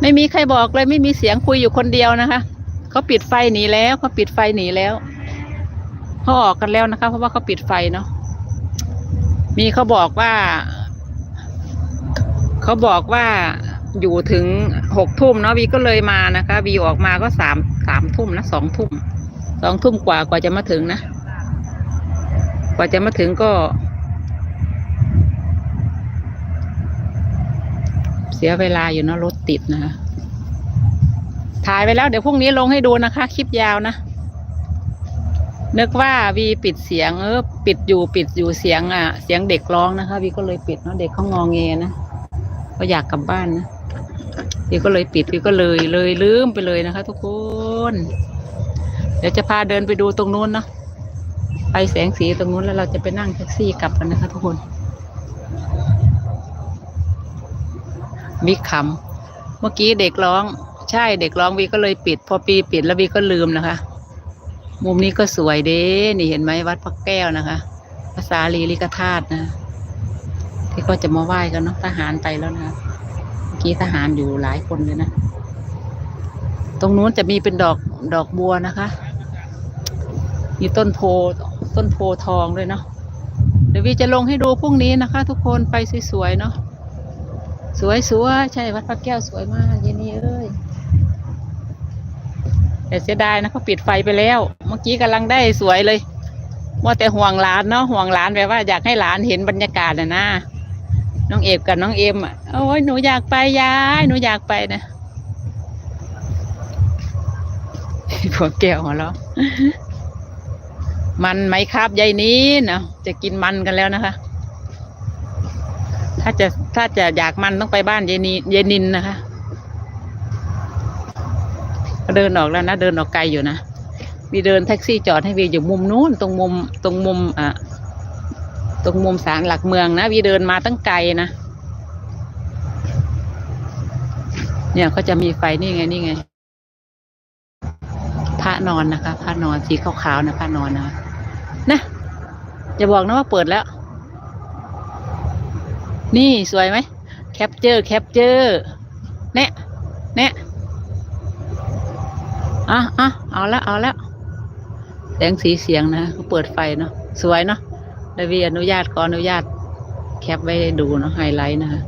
ไม่มีใครบอกเลยไม่มีเสียงคุยอยู่คนเดียวนะคะเขาปิดไฟหนีแล้วเขาปิดไฟหนีแล้วเขาออกกันแล้วนะคะ เพราะว่าเขาปิดไฟเนาะมีเขาบอกว่าเขาบอกว่าอยู่ถึงหกทุ่มเนาะวีก็เลยมานะคะวีออกมาก็สามสามทุ่มนะสองทุ่มสองทุ่มกว่ากว่าจะมาถึงนะ กว่าจะมาถึงก็ เสียเวลาอยู่เนอะรถติดนะคะถ่ายไปแล้วเดี๋ยวพรุ่งนี้ลงให้ดูนะคะ คลิปยาวนะ นึกว่าวีปิดเสียงเออปิดอยู่ปิดอยู่เสียงอะ เสียงเด็กร้องนะคะวีก็เลยปิดเนาะเด็กเขางองเงนะก็อยากกลับบ้านนะวีก็เลยปิดวีก็เลยเลยลืมไปเลยนะคะ ทุกคน เดี๋ยวจะพาเดินไปดูตรงนู้นเนาะไปแสงสีตรงนู้นแล้วเราจะไปนั่งแท็กซี่กลับกันนะคะ ทุกคน วิขำเมื่อกี้เด็กร้อง ใช่เด็กร้องวีก็เลยปิด พอปีปิดแล้ววีก็ลืมนะคะ มุมนี้ก็สวยเด้นี่เห็นไหมวัดพระแก้วนะคะภาษาลีลิกธาตุนะที่ก็จะมาไหว้กันเนาะทหารไปแล้วนะคะเมื่อกี้ทหารอยู่หลายคนเลยนะตรงนู้นจะมีเป็นดอกดอกบัวนะคะ มีต้นโพต้นโพทองด้วยเนาะเดี๋ยววีจะลงให้ดูพรุ่งนี้นะคะ ทุกคนไปสวยๆเนาะ สวยสวยใช่วัดพระแก้วสวยมากเย็นนี้เอ้ยแต่เสียดายนะเขาปิดไฟไปแล้ว เมื่อกี้กำลังได้สวยเลยว่าแต่ห่วงหลานเนาะห่วงหลานแบบว่าอยากให้หลานเห็นบรรยากาศนะนะน้องเอฟกับน้องเอ็มอะโอ้ยหนูอยากไปยายหนูอยากไปนะพวกแก้วของเราะมันไหมครับยายนี้เนาะจะกินมันกันแล้วนะคะาจะถ้าจะอยากมันต้องไปบ้านเยนีเยนินนะคะเดินออกแล้วนะเดินออกไกลอยู่นะมีเดินแท็กซี่จอดให้วีอยู่มุมนู้นตรงมุมตรงมุมอะตรงมุมศาลหลักเมืองนะวีเดินมาตั้งไกลนะเนี่ยเขาจะมีไฟนี่ไงนี่ไงพระนอนนะคะพระนอนสีขาวๆนะพระนอนนะคะนะอย่าบอกนะว่าเปิดแล้ว นี่สวยไหมแคปเจอร์แคปเจอร์เนี่ยเนี่ยอะอะเอาละเอาละแสงสีเสียงนะเขาเปิดไฟเนาะสวยเนาะดาวีอนุญาตขออนุญาตแคปไว้ดูเนาะไฮไลท์นะคะ